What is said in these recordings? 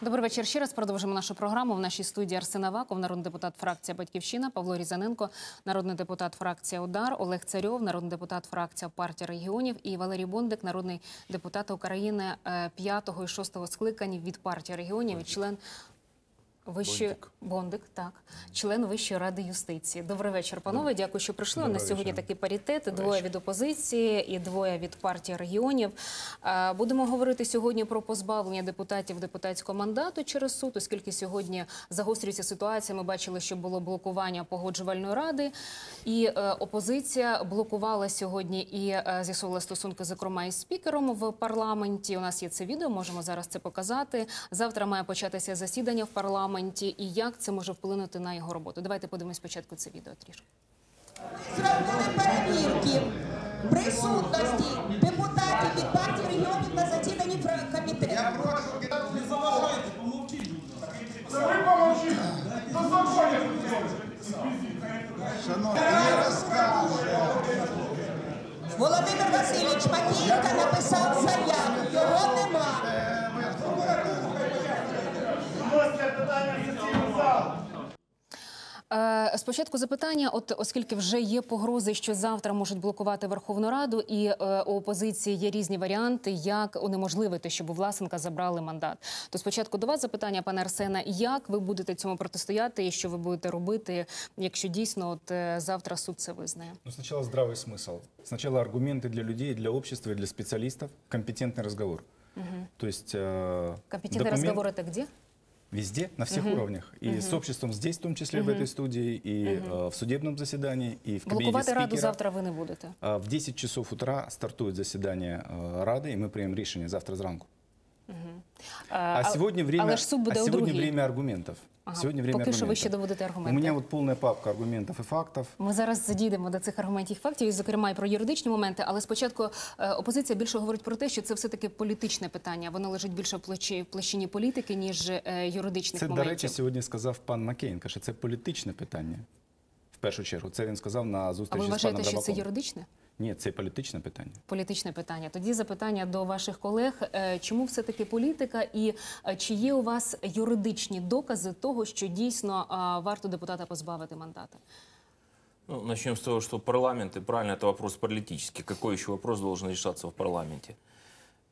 Добрий вечір. Ще раз продовжимо нашу програму. В нашій студії Арсен Аваков, народний депутат фракція Батьківщина, Павло Різаненко, народний депутат фракція Удар, Олег Царьов, народний депутат фракція партія регіонів і Валерій Бондик, народний депутат України е, п'ятого і шостого скликань від партії регіонів і член. Вищої Бондик. Бондик, так, член Вищої ради юстиції. Добрий вечір, панове. Дякую, що прийшли. У Добрий нас сьогодні вечір. такий паритет: двоє від опозиції і двоє від партії регіонів. Будемо говорити сьогодні про позбавлення депутатів депутатського мандату через суд, оскільки сьогодні загострюється ситуація. Ми бачили, що було блокування погоджувальної ради, і е, опозиція блокувала сьогодні і е, з'ясовувала стосунки, зокрема із спікером в парламенті. У нас є це відео, можемо зараз це показати. Завтра має початися засідання в парламенті, і як це може вплинути на його роботу. Давайте подивимось спочатку це відео трішки. зробили перевірки присутності депутатів від партії регіонів на засіданні комітету. Не заважайте, помовчіть. Це ви помовчіть. То законів Володимир Васильович Макієнко написав заяву, його нема. Вносите питання в сесійну залу. Е, Спочатку запитання, от оскільки вже є погрози, що завтра можуть блокувати Верховну Раду, і е, у опозиції є різні варіанти, як унеможливити, щоб у Власенка забрали мандат. То спочатку до вас запитання, пане Арсена, як ви будете цьому протистояти, і що ви будете робити, якщо дійсно от е, завтра суд це визнає? Ну, сначала здравый смысл. Сначала аргументы для людей, для общества и для специалистов. Компетентный разговор. То есть э, Компетентный документ разговор это где? везде, на всех уровнях. И с обществом здесь, в том числе в этой студии, и э, в судебном заседании, и в кабинете Блокувати раду спикера. завтра ви не будете. А В 10 часов утра стартует заседание э, Рады, и мы примем решение завтра зранку. А, сегодня время, а у сегодня время аргументов. Ага. Сегодня время Поки що ви ще доводите У аргументи. меня вот полная папка аргументов и фактов. Ми зараз задійдемо до цих аргументів і фактів, і зокрема і про юридичні моменти. Але спочатку е, опозиція більше говорить про те, що це все таки політичне питання. Воно лежить більше в площині політики ніж е, юридичних Це, до речі, сьогодні сказав пан Макейнко, що це політичне питання. В першу чергу, це він сказав на а зустрічі ви з вважаєте, паном що це юридичне? Ні, це політичне питання. Політичне питання. Тоді запитання до ваших колег: Е, чому все таки політика, і е, чи є у вас юридичні докази того, що дійсно е, варто депутата позбавити мандата? Ну, начнем с того, что парламент, и правильно, это вопрос политический. Какой еще вопрос должен решаться в парламенте?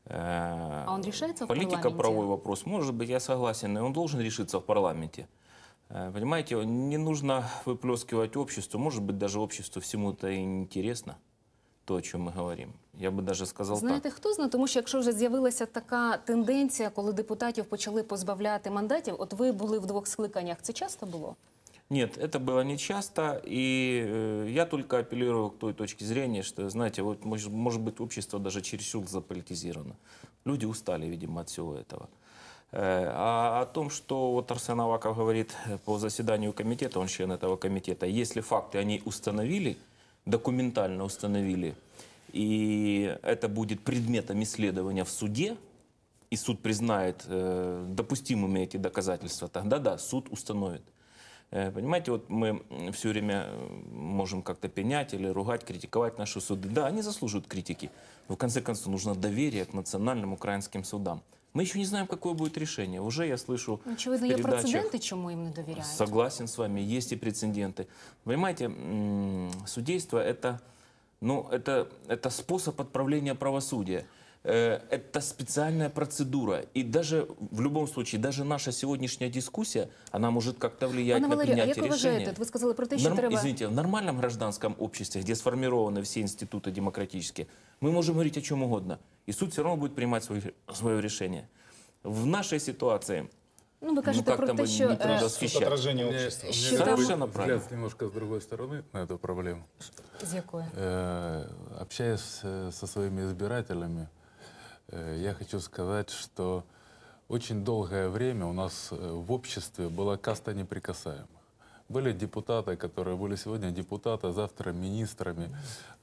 Э, А он решается в Политика парламенте? правовой вопрос. Может быть, я согласен, и он должен решиться в парламенте. Э, Понимаете, не нужно выплескивать обществу. Может быть, даже обществу всему это и не интересно, то, о чем мы говорим. Я бы даже сказал Знаєте, так. хто знає, тому що якщо вже з'явилася така тенденція, коли депутатів почали позбавляти мандатів, от ви були в двох скликаннях. Це часто було? Нет, это было не часто, и э, я только апеллирую к той точке зрения, что, знаете, вот, может, может быть, общество даже чересчур заполитизировано. Люди устали, видимо, от всего этого. Э, А о том, что вот Арсен Аваков говорит э, по заседанию комитета, он член этого комитета, если факты они установили, документально установили, и это будет предметом исследования в суде, и суд признает э, допустимыми эти доказательства, тогда да, суд установит. Э, Понимаете, вот мы все время э, можем как-то пенять или ругать, критиковать наши суды. Да, они заслуживают критики. Но в конце концов нужно доверие к национальным украинским судам. Мы еще не знаем, какое будет решение. Уже я слышу Очевидно, в є передачах... прецеденти, чому їм не довіряють. Согласен с вами, есть и прецеденты. Понимаете, м, судейство это, ну, это, это способ отправления правосудия. Э, Это специальная процедура. И даже в любом случае, даже наша сегодняшняя дискуссия, она может как-то влиять Пане на Валерію, а принятие як ви решения. вважаєте? От ви сказали про те, що Норм- треба Извините, в нормальном гражданском обществе, где сформированы все институты демократические, мы можем говорить о чем угодно. И суд все равно будет принимать свое, свое решение. В нашей ситуации ну ви кажете как про там те, бы що не е, предвосхищать. Отражение У меня- общества. у меня Что там? такой Совершенно правильно. взгляд немножко с другой стороны на эту проблему. з якої Э, Общаясь э, со своими избирателями, э, я хочу сказать, что очень долгое время у нас э, в обществе была каста неприкасаемых. Были депутаты, которые были сегодня депутаты, завтра министрами,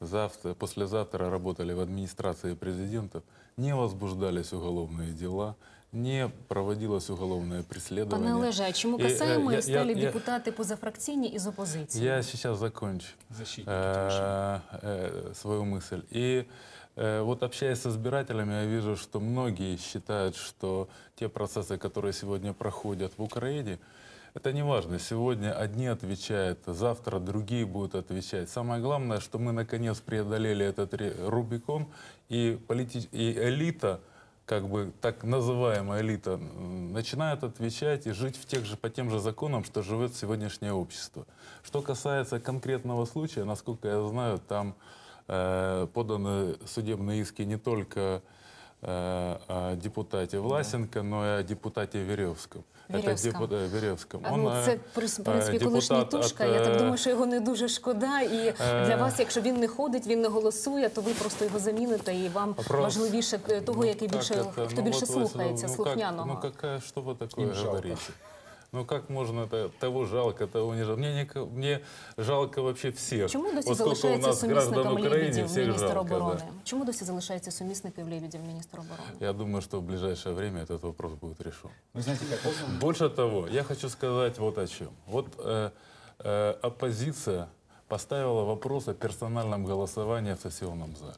завтра, послезавтра работали в администрации президентов, не возбуждались уголовные дела, не проводилось уголовное преследование. Пане Олеже, а чому И, э, касаємо я- і стали я- я- депутати позафракційні із опозиції? Я сейчас закончу Защитники э, э, свою мысль. И э, вот общаясь с избирателями, я вижу, что многие считают, что те процессы, которые сегодня проходят в Украине, это не важно. Сегодня одни отвечают, завтра другие будут отвечать. Самое главное, что мы наконец преодолели этот Рубикон, и, полити- и элита, как бы так называемая элита, начинает отвечать и жить в тех же, по тем же законам, что живет сегодняшнее общество. Что касается конкретного случая, насколько я знаю, там э, поданы судебные иски не только э, о депутате Власенко, но и о депутате Веревском. Веревском. Это депутат Веревском. А, Ну, э, це в принципі, в принципі э, колишній депутат тушка. от, Я так э, думаю, що його не дуже шкода. І Е. для вас, якщо він не ходить, він не голосує, то ви просто його заміните, і вам Вопрос- важливіше е, того, Ну, який как більше это? хто Ну, більше вот вы- слухається, ну, слухняного. Как, ну, какая, что вы такое Им жалко. говорите? Ну, как можно это, того жалко, того не жалко? Мне, не, ко- мне жалко вообще всех. Чому досі Вот сколько у залишається нас граждан сумісником Украины, Лебедів всех міністр жалко, оборони? да. Чому досі залишається сумісником Лебедів міністр оборони? Я думаю, что в ближайшее время этот вопрос будет решен. Вы знаете, как Больше того, я хочу сказать вот о чем. Вот э, э, оппозиция поставила вопрос о персональном голосовании в сессионном зале.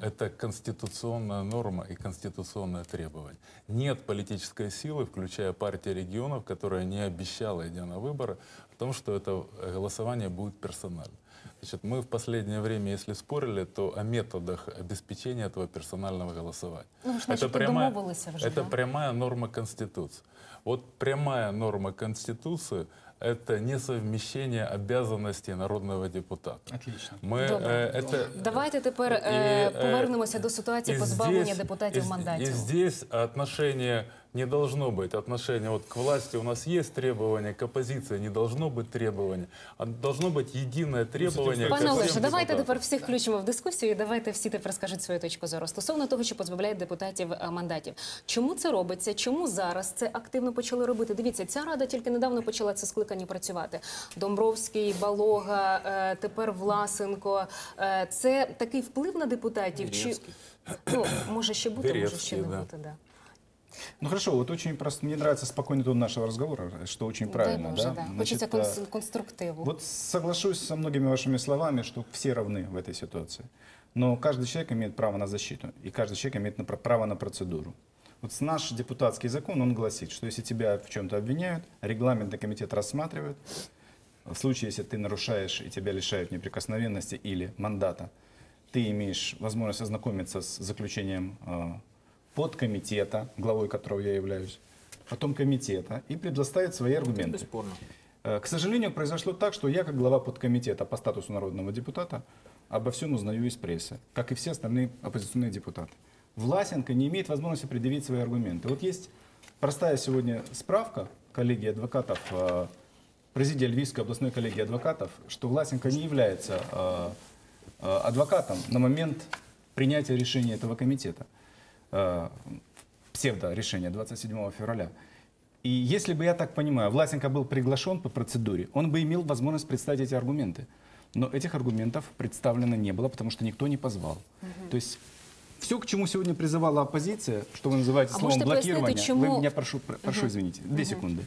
Это конституционная норма и конституционное требование. Нет политической силы, включая партии регионов, которая не обещала, идя на выборы, о том, что это э, голосование будет персональным. Значит, мы в последнее время, если спорили, то о методах обеспечения этого персонального голосования. Ну, ж начебто домовилися вже, это да? прямая норма Конституции. Вот прямая норма Конституции – это несовмещение обязанностей народного депутата. Отлично. Мы, Добре. э, это, Давайте тепер и, е, э, повернемося до ситуації и позбавлення здесь- депутатів и, мандатів. И здесь отношение не должно быть. Отношение вот к власти у нас есть требования, к оппозиции не должно быть требований. А должно быть единое требование ко Пане всем Олеже, давайте депутатам. тепер всіх включимо в дискусію. і Давайте всі тепер скажуть свою точку зору стосовно того, що позбавляють депутатів е, мандатів. Чому це робиться? Чому зараз це активно почали робити? Дивіться, ця рада тільки недавно почала це скликання працювати. Домбровський, Балога, е, тепер Власенко. Е, Це такий вплив на депутатів? Чи Веревський. ну може ще бути, може Веревський, ще не да. бути? Да. Ну хорошо, вот очень просто, мне нравится спокойный тон нашего разговора, что очень правильно, Дай Боже, да? да. Значит, Хочеться а, конс- конструктиву. Вот соглашусь со многими вашими словами, что все равны в этой ситуации. Но каждый человек имеет право на защиту, и каждый человек имеет на- право на процедуру. Вот наш депутатский закон, он гласит, что если тебя в чем-то обвиняют, регламентный комитет рассматривает. В случае, если ты нарушаешь и тебя лишают неприкосновенности или мандата, ты имеешь возможность ознакомиться с заключением э, подкомитета, главой которого я являюсь, потом комитета, и предоставить свои аргументы. Бесспорно. Э, К сожалению, произошло так, что я, как глава подкомитета по статусу народного депутата, обо всем узнаю из прессы, как и все остальные оппозиционные депутаты. Власенко не имеет возможности предъявить свои аргументы. Вот есть простая сегодня справка коллегии адвокатов, э, президия Львивской областной коллегии адвокатов, что Власенко не является э, э, адвокатом на момент принятия решения этого комитета псевдо-решение 27 февраля. И если бы, я так понимаю, Власенко был приглашен по процедуре, он бы имел возможность представить эти аргументы. Но этих аргументов представлено не было, потому что никто не позвал. То есть все, к чему сегодня призывала оппозиция, что вы называете А словом блокирование, чему- вы меня прошу, про- прошу извините, две секунды.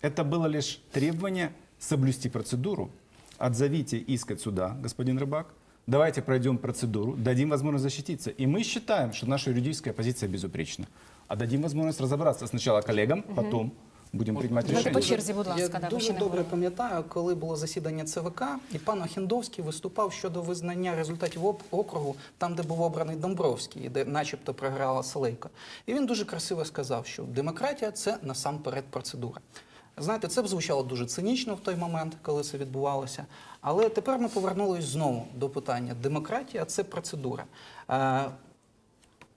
Это было лишь требование соблюсти процедуру. Отзовите иск от суда, господин Рыбак. Давайте пройдем процедуру, дадим возможность защититься. И мы считаем, что наша юридическая позиция безупречна. А дадим возможность разобраться сначала коллегам, потом будем принимать Давайте решение. по черзі, будь ласка, Я да, дуже добре пам'ятаю, коли було засідання ЦВК, і пан Охендовський виступав щодо визнання результатів округу, там, де був обраний Домбровський, і де начебто програла Салейко. І він дуже красиво сказав, що демократія це насамперед процедура. Знаєте, це б звучало дуже цинічно в той момент, коли це відбувалося. Але тепер ми повернулись знову до питання: демократія це процедура.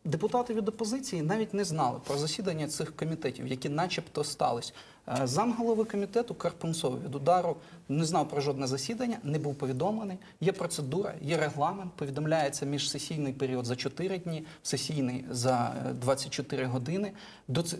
Е, Депутати від опозиції навіть не знали про засідання цих комітетів, які начебто стались. Е, Замголови комітету Карпунцов від удару не знав про жодне засідання, не був повідомлений. Є процедура, є регламент, повідомляється міжсесійний період за 4 дні, сесійний за е, 24 години.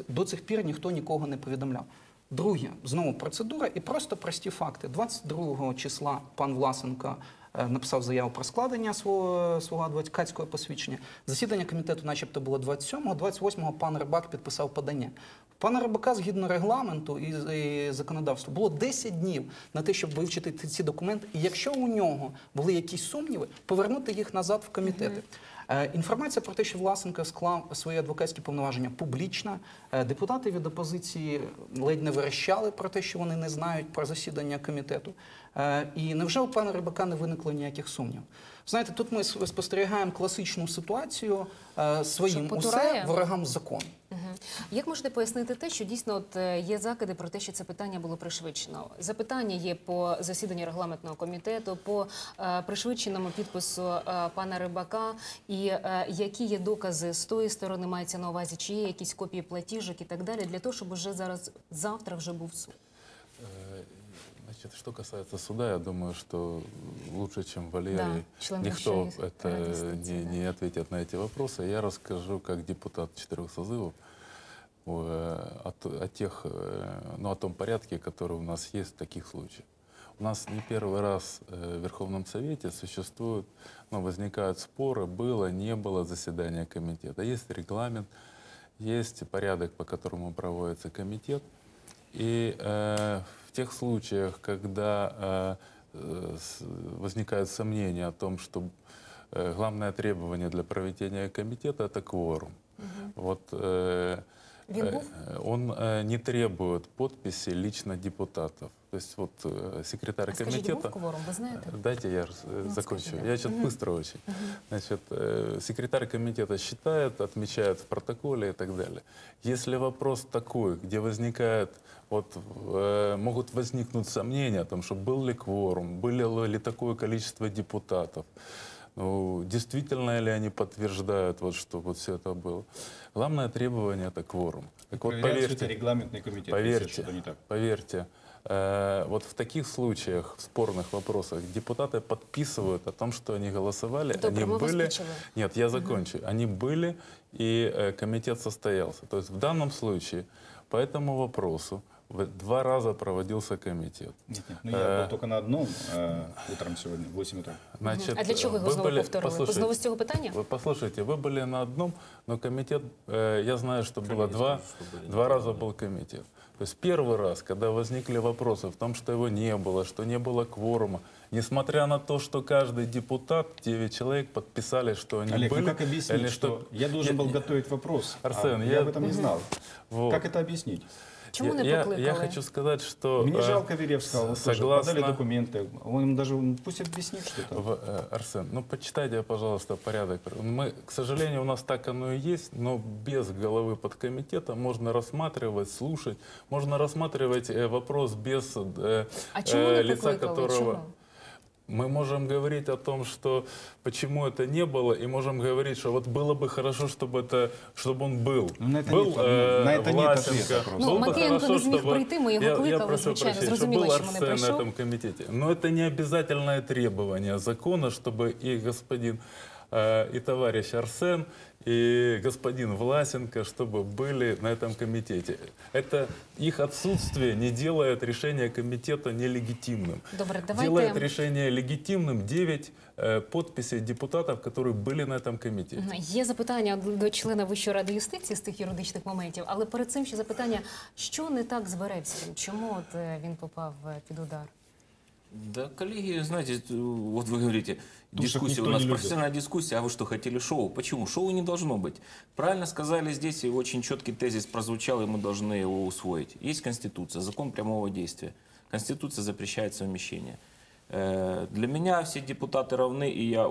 До цих, пір ніхто нікого не повідомляв. Друге, знову процедура і просто прості факти. 22 числа пан Власенко е, написав заяву про складення свого, свого адвокатського посвідчення. Засідання комітету, начебто, було 27-го, 28-го пан Рибак підписав подання. Пана Рибака, згідно регламенту і, і законодавства, було 10 днів на те, щоб вивчити ці документи. І якщо у нього були якісь сумніви, повернути їх назад в комітети. Е, Інформація про те, що Власенко склав свої адвокатські повноваження публічна. Е, Депутати від опозиції ледь не верещали про те, що вони не знають про засідання комітету. Е, І невже у пана Рибака не виникло ніяких сумнів? Знаєте, тут ми спостерігаємо класичну ситуацію своїм усе ворогам закону. Мгм. Як можете пояснити те, що дійсно от е, є закиди про те, що це питання було пришвидшено? Запитання є по засіданню регламентного комітету, по е, пришвидшеному підпису е, пана Рибака, і е, які є докази з тої сторони, мається на увазі, чи є якісь копії платіжок і так далі, для того, щоб уже зараз завтра вже був суд. Э, Значит, что касается суда, я думаю, что лучше, чем Валерий, член никто Высшей это Рады юстиции, не, да. не ответит на эти вопросы. Я расскажу, как депутат четырех созывов, э, о, т- о тех, э, ну, о том порядке, который у нас есть в таких случаях. У нас не первый раз э, в Верховном Совете существуют, ну, возникают споры, было, не было заседания комитета. Есть регламент, есть порядок, по которому проводится комитет. И э, в тех случаях, когда э, э, возникают сомнения о том, что э, главное требование для проведения комитета это кворум. Вот э, Він э, був? он э, не требует подписи лично депутатов. То есть вот э, секретарь А скажіть, комитета. був кворум, ви знаєте? Дайте я раз- э, Ну, закончу. скажите, да. Я сейчас быстро очень. Значит, э, секретарь комитета считает, отмечает в протоколе и так далее. Если вопрос такой, где возникает, вот, э, могут возникнуть сомнения о том, что был ли кворум, было ли такое количество депутатов, ну, действительно ли они подтверждают, вот, что вот все это было. Главное требование это кворум. Так вот, Проверяет всё это поверьте, регламентный комитет. если Поверьте, не так. поверьте, э, вот в таких случаях, в спорных вопросах, депутаты подписывают о том, что они голосовали, Добре, они были. Нет, я закончу. Они были, и э, комитет состоялся. То есть в данном случае по этому вопросу в- два раза проводился комитет. Нет, нет, ну я Э, был только на одном э, утром сегодня, в 8 утра. Значит, А для його вы знову были- повторили? Знову з цього питання? Вы послушайте, вы были на одном, но комитет, э, я знаю, что было два, два раза был комитет. То есть первый раз, когда возникли вопросы в том, что его не было, что не было кворума, несмотря на то, что каждый депутат, 9 человек подписали, что они Олег, были. ну как объяснить, или что я должен был готовить вопрос, Арсен, а я- я об этом не знал. Вот. Как это объяснить? Чому я, не я- покликали? я хочу сказать, что... Мне э, жалко тоже согласно- подали документы. Он даже, он пусть объяснит что-то. В- э, Арсен, ну почитайте, пожалуйста, порядок. Мы, к сожалению, у нас так оно и есть, но без головы подкомитета можно рассматривать, слушать, можно рассматривать э, вопрос без э, А э, лица, покликали? которого... Чому? Мы можем говорить о том, что почему это не было, и можем говорить, что вот было бы хорошо, чтобы это, чтобы он был. Ну, на это был нет- ну, на это нет Власенко. ответа просто. Ну, Было бы Макеенко хорошо, не зміг чтобы- прийти, ми його Я- я кликали, прошу звичайно, прощения, зрозуміло, чтобы был що не Арсен на прийшов. этом комитете. Но это не обязательное требование закона, чтобы и господин, э, и товарищ Арсен, и господин Власенко, чтобы были на этом комитете. Это их отсутствие не делает решение комитета нелегитимным. Добре, Делает давайте решение легитимным 9 э, подписей депутатов, которые были на этом комитете. Мгм. Є запитання до члена Вищої ради юстиції з тих юридичних моментів, але перед цим ще запитання, що не так з Веревським? Чому от е, він попав е, під удар? Да, коллеги, знаете, э, вот вы говорите, Тушек дискуссия никто у нас не любит. профессиональная дискуссия, а вы что, хотели шоу? Почему? Шоу не должно быть. Правильно сказали здесь, и очень четкий тезис прозвучал, и мы должны его усвоить. Есть Конституция, закон прямого действия. Конституция запрещает совмещение. Э, Для меня все депутаты равны, и я э,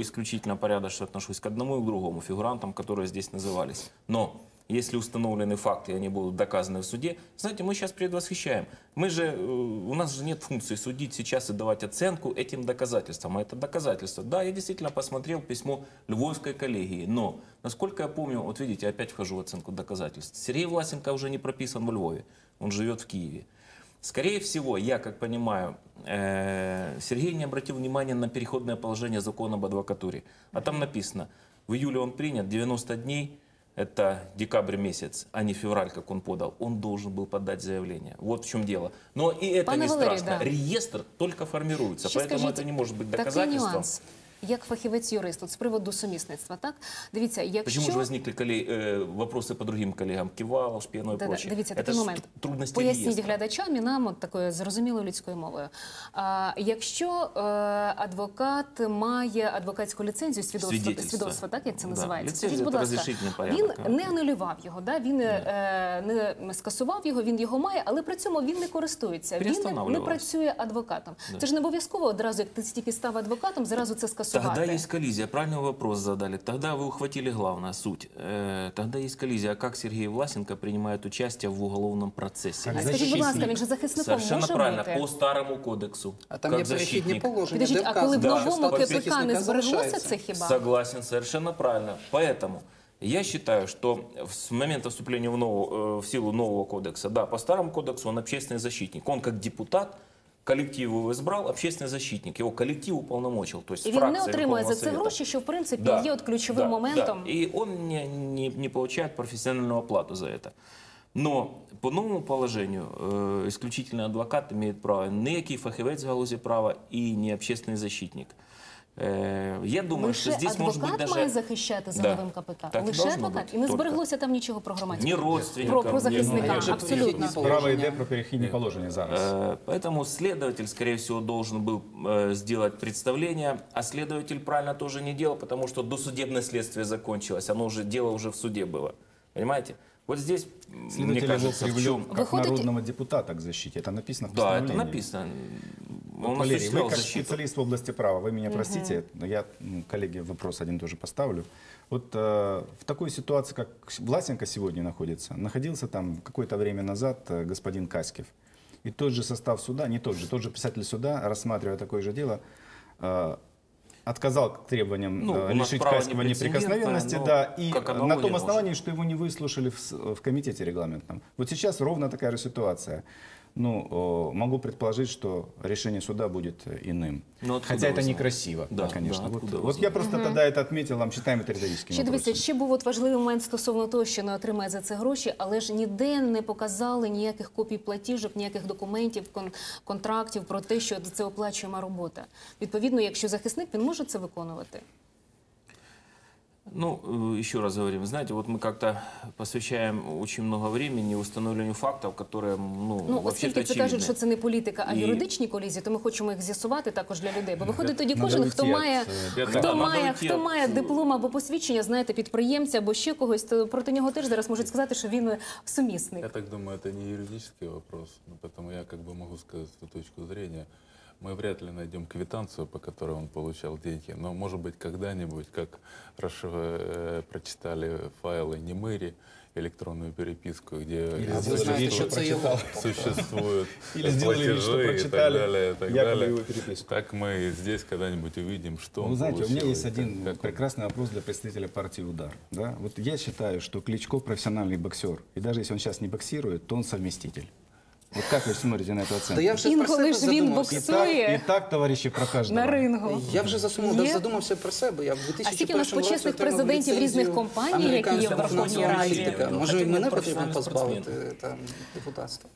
исключительно порядочно отношусь к одному и к другому фигурантам, которые здесь назывались. Но если установлены факты, и они будут доказаны в суде, знаете, мы сейчас предвосхищаем. Мы же, э, у нас же нет функции судить сейчас и давать оценку этим доказательствам. А это доказательства. Да, я действительно посмотрел письмо Львовской коллегии, но, насколько я помню, вот видите, опять вхожу в оценку доказательств. Сергей Власенко уже не прописан во Львове, он живет в Киеве. Скорее всего, я как понимаю, э, Сергей не обратил внимания на переходное положение закона об адвокатуре. А там написано, в июле он принят, 90 дней это декабрь месяц, а не февраль, как он подал, он должен был подать заявление. Вот в чем дело. Но и это Пане не Валерій, страшно. да. Реестр только формируется, Ще поэтому скажіть, это не может быть доказательством. нюанс, як фахівець-юрист, от з приводу сумісництва, так? Дивіться, якщо... Почему же возникли коллег- э, вопросы по другим коллегам? Кивалов, Шпиной и Да-да, прочее. Дивіться, Это такий ж момент. трудности Поясніть реестра. глядачам і нам от такою зрозумілою людською мовою. А, якщо е, адвокат має адвокатську ліцензію, свідоцтво, Свідетельство. свідоцтво, так як це Да. називається? Ліцензія Скажіть, будь це ласка, розрішительний він порядок, а? не анулював його, да? він е, не скасував його, він його має, але при цьому він не користується. Він не, не Перестановлювався. працює адвокатом. Це ж не обов'язково одразу, як ти тільки став адвокатом, зразу це скасувати. Тогда есть коллизия. Правильный вопрос задали. Тогда вы ухватили главную суть. Э, Тогда есть коллизия. А как Сергей Власенко принимает участие в уголовном процессе? Как А скажіть, будь ласка, защитник. він же захисником Совершенно може правильно. бути? По старому кодексу. А там как є перехідні защитник. положення, Підождіть, де а коли в вказано, що новому статус КПК не захисника збереглося залишається. це хіба? Согласен, совершенно правильно. Поэтому я считаю, что с момента вступления в, нову- э, в силу нового кодекса, да, по старому кодексу он общественный защитник. Он как депутат, коллектив его избрал, общественный защитник. Его коллектив уполномочил. То есть І він не фракция отримує за Верховного це Совета. гроші, що в принципі Да, є от ключовим да, моментом. да. И он не, не, не получает профессиональную оплату за это. Но по новому положению э, исключительно адвокат имеет право не який фахівець в галузі права и не общественный защитник. Э, я думаю, Лише что здесь может быть адвокат даже... має захищати за Да. новим КПК. Так і Лише должно адвокат. бути. І не Только. збереглося там нічого про громадську. Ні родственникам, про, про ні- захисника. Ну, а як же Абсолютно. перехідні Справа положення? йде про перехідні положення зараз. Э, Поэтому следователь, скорее всего, должен был э, сделать представление, а следователь правильно тоже не делал, потому что досудебное следствие закончилось, оно уже дело уже в суде было. Понимаете? Вот здесь, м, мне Следователь его кажется, в привлек чем... как Выходите- народного депутата к защите. Это написано в Да, это постановлении. написано. Вот, Он Валерий, вы как защиту. специалист в области права, вы меня простите, но я, ну, коллеге, вопрос один тоже поставлю. Вот э, в такой ситуации, как Власенко сегодня находится, находился там какое-то время назад э, господин Каськев. И тот же состав суда, не тот же, тот же писатель суда, рассматривая такое же дело, э, отказал к требованиям Ну, э, лишить Каськова неприкосновенности, но да, и э, на том может. основании, что его не выслушали в, в комитете регламентном. Вот сейчас ровно такая же ситуация. Ну, о, могу предположить, что решение суда будет э, иным. Ну, откуда Хотя вы это знаете? некрасиво, Да, конечно. да, вот откуда вы вот я просто тогда это отметил, вам считаем это риторическим Ще дивіться, вопросом. ще був от важливий момент стосовно того, що не отримає за це гроші, але ж ніде не показали ніяких копій платіжок, ніяких документів, кон- контрактів про те, що це оплачуєма робота. Відповідно, якщо захисник, він може це виконувати. Ну, э, еще раз говорим, знаете, вот мы как-то посвящаем очень много времени установлению фактов, которые, ну, Ну, вообще-то оскільки це кажуть, очевидны. що це не політика, а І- юридичні колізії, то ми хочемо їх з'ясувати також для людей. Бо виходить тоді Надо кожен, уйти хто от, має, е, Да, хто надо має, уйти хто от, має е, диплом або посвідчення, знаєте, підприємця або ще когось, то проти нього теж зараз можуть сказати, що він сумісник. Я так думаю, это не юридический вопрос, но поэтому я как бы могу сказать эту точку зрения. Мы вряд ли найдем квитанцию, по которой он получал деньги, но, может быть, когда-нибудь, как расш- э, прочитали файлы Немыри, электронную переписку, где Или А сделали вид, что прочитал. существуют Или сделали вид, что платежи и так прочитали далее, и так далее. его переписку. Так мы здесь когда-нибудь увидим, что Ну, он знаете, у меня получил есть один как- как он прекрасный вопрос для представителя партии «Удар». Да? Вот я считаю, что Кличко профессиональный боксер. И даже если он сейчас не боксирует, то он совместитель. Вот как вы смотрите на эту Та оценку? я вже про Інколи себе ж він задумався. И так, боксує и так, товарищи, про каждого. на рингу. Я вже засумував, Є? задумався про себе. Я в А 2001 скільки у нас році почесних отримав президентів ліцензію різних компаній, які є в американського Верховній фінансового Раді? аналітика. Може, і мене потрібно професіональних позбавити там, депутатства.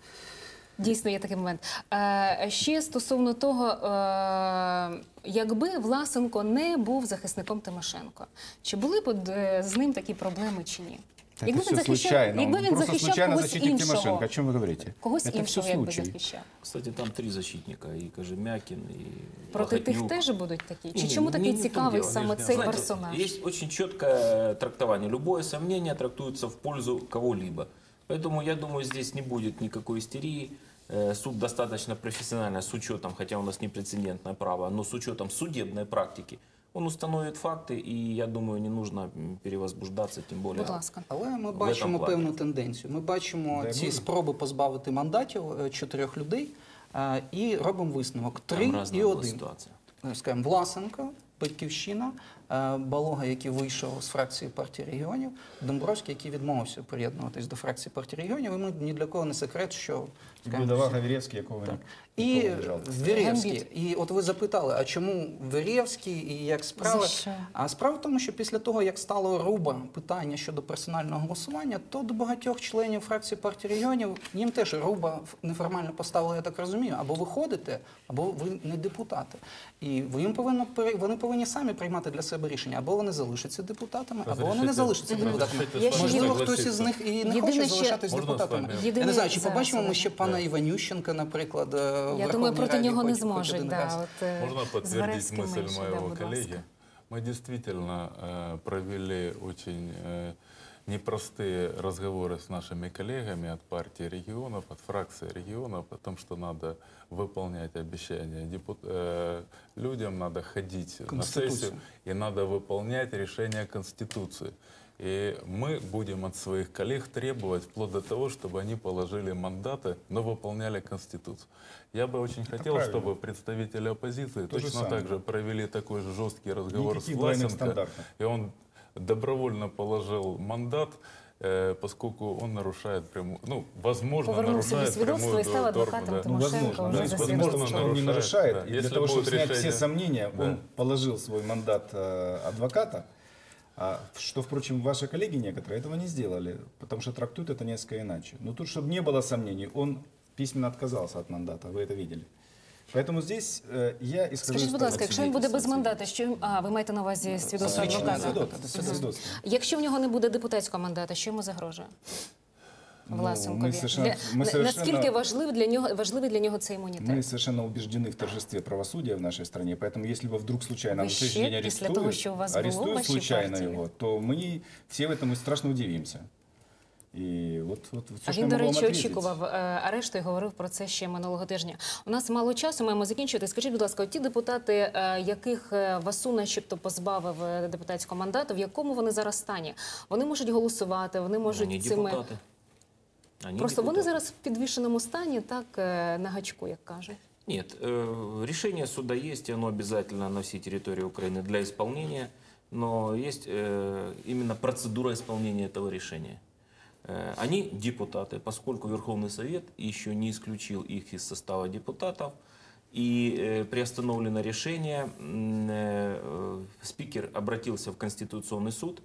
Дійсно, є такий момент. Е, ще стосовно того, е, якби Власенко не був захисником Тимошенко, чи були б е, з ним такі проблеми чи ні? Это Якби все він захищав, случайно. якби Он він просто захищав случайно когось защитник Тимошенко. іншого, О чем вы говорите? когось Это все іншого якби случай. захищав. Кстати, там три защитника, и Кожемякин, и Проти тих Лохотнюк. теж будуть такі? Чи Не, чому не- такий не в том цікавий дело. саме Знаете, цей Знаете, персонаж? Есть очень четкое трактование. Любое сомнение трактуется в пользу кого-либо. Поэтому я думаю, здесь не будет никакой истерии. Э, Суд достаточно профессионально, с учетом, хотя у нас не прецедентное право, но с учетом судебной практики, он установит факты, и я думаю, не нужно м, перевозбуждаться, тем более. Будь ласка. Але ми В бачимо этом плані. певну тенденцію. Ми бачимо Дай ці Боже. спроби позбавити мандатів е, чотирьох людей е, і робимо висновок: Там три разная і была один. ситуация. Е, Скажімо, Власенко, Батьківщина, е, Балога, який вийшов з фракції партії регіонів, Домбровський, який відмовився приєднуватись до фракції партії регіонів. І ми ні для кого не секрет, що Голова Гаверецкий, якого так. І. Веревський. І от ви запитали, а чому Веревський і як справа? За що? А справа в тому, що після того, як стало руба питання щодо персонального голосування, то до багатьох членів фракції партії регіонів їм теж руба неформально поставили, я так розумію, або ви ходите, або ви не депутати. І ви їм повинно вони повинні самі приймати для себе рішення, або вони залишаться депутатами, або вони не залишаться депутатами. Можливо, хтось із них і не хоче залишатись депутатами. Я не знаю, чи побачимо ми ще пана Іванющенка, наприклад, е, в Я Верховній думаю, проти Раді нього не хоч- хоч зможуть. один Да, раз. от, е, Можно подтвердить Зверевський мысль менше, да, моего будь ласка. коллеги? Мы действительно э, провели очень э, непростые разговоры с нашими коллегами от партии регионов, от фракции регионов о том, что надо выполнять обещания депут- э, людям, надо ходить на Конституцию. сессию и надо выполнять решения Конституции. И мы будем от своих коллег требовать вплоть до того, чтобы они положили мандаты, но выполняли Конституцию. Я бы очень хотел, правильно. чтобы представители оппозиции То же точно самое. так же провели такой же жесткий разговор Никаких с Власенко. И он добровольно положил мандат, э, поскольку он нарушает прямую, ну, возможно, Повернулся нарушает прямую и стал адвокатом да. Тому- Ну, возможно. засвидетельствовал. Возможно, что он не Нарушает, нарушает. да. Для Если того, чтобы снять решения- все сомнения, Да. он положил свой мандат э, адвоката, что, впрочем, ваши коллеги некоторые этого не сделали, потому что трактуют это несколько иначе. Но тут, чтобы не было сомнений, он письменно отказался от мандата, вы это видели. Поэтому здесь э, я исхожу Скажіть, из будь того- ласка, якщо він буде без мандата, що їм- а ви маєте на увазі свідоцтво Свідчення адвоката? свідоцтва, свідоцтво. Якщо в нього не буде депутатського мандата, що йому загрожує? Ну, Власенкові. ми совершенно- Для- ми на- совершенно- Наскільки важливий для нього важливий для нього цей імунітет? Мы совершенно убеждены в торжестве правосудия в нашей стране, поэтому если бы вдруг случайно Вы на следующий ще день після арестуют, того, що у вас було в арестуют вашій случайно партії? его, то мы все в этом страшно удивимся. И вот, вот все, А что він, я до могу вам речі, ответить. очікував е, арешту і говорив про це ще минулого тижня. У нас мало часу, маємо закінчувати. Скажіть, будь ласка, от ті депутати, е, яких е, Васу начебто позбавив е, депутатського мандату, в якому вони зараз стані? Вони можуть голосувати, вони можуть Они цими депутаты. Они просто вони депутаты. зараз в підвішеному стані, так е, на гачку, як кажуть. Нет, э, решение суда есть, и оно обязательно на всей территории Украины для исполнения, но есть э, именно процедура исполнения этого решения. Э, Они депутаты, поскольку Верховный Совет еще не исключил их из состава депутатов, и э, приостановлено решение, м, э, э, спикер обратился в Конституционный суд,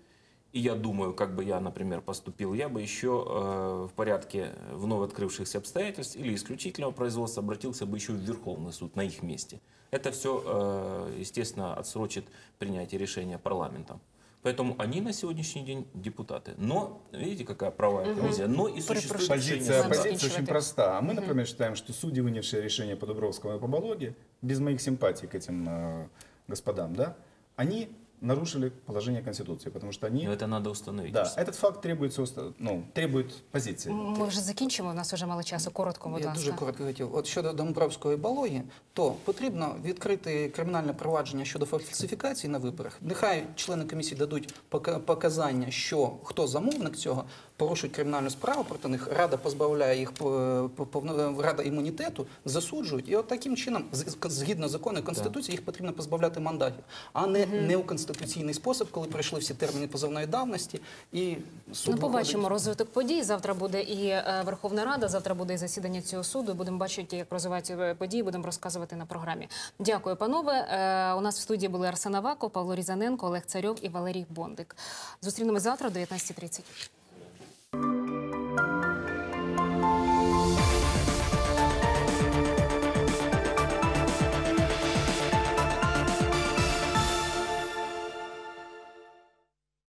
и я думаю, как бы я, например, поступил, я бы еще э, в порядке вновь открывшихся обстоятельств или исключительного производства обратился бы еще в Верховный суд на их месте. Это все, э, естественно, отсрочит принятие решения парламентом. Поэтому они на сегодняшний день депутаты. Но, видите, какая правая коллизия, но и существует Позиция оппозиции очень проста. А мы, например, считаем, что судьи, вынесшие решение по Дубровскому и по Балоге, без моих симпатий к этим э, господам, да, они нарушили положение Конституции, потому что они... Но это надо установить. Да, этот факт требуется, ну, требует позиции. Ми вже закінчимо. У нас вже мало часу. Коротко, будь Я ласка. дуже коротко хотів. От щодо Домбровської балоги, то потрібно відкрити кримінальне провадження щодо фальсифікації на виборах. Нехай члени комісії дадуть пока- показання, що хто замовник цього, порушують кримінальну справу проти них. Рада позбавляє їх по- по- рада імунітету, засуджують. І от таким чином, згідно закону і конституції, їх потрібно позбавляти мандатів, а не, не у конституційний спосіб, коли пройшли всі терміни позовної давності. І суд Ну, побачимо розвиток подій. Завтра буде і е, Верховна Рада, завтра буде і засідання цього суду. Будемо бачити, як розвиваються е, події. Будемо розказувати на програмі. Дякую, панове. Е, У нас в студії були Арсен Аваков, Павло Різаненко, Олег Царьов і Валерій Бондик. Зустрінемось завтра о 19.30. Música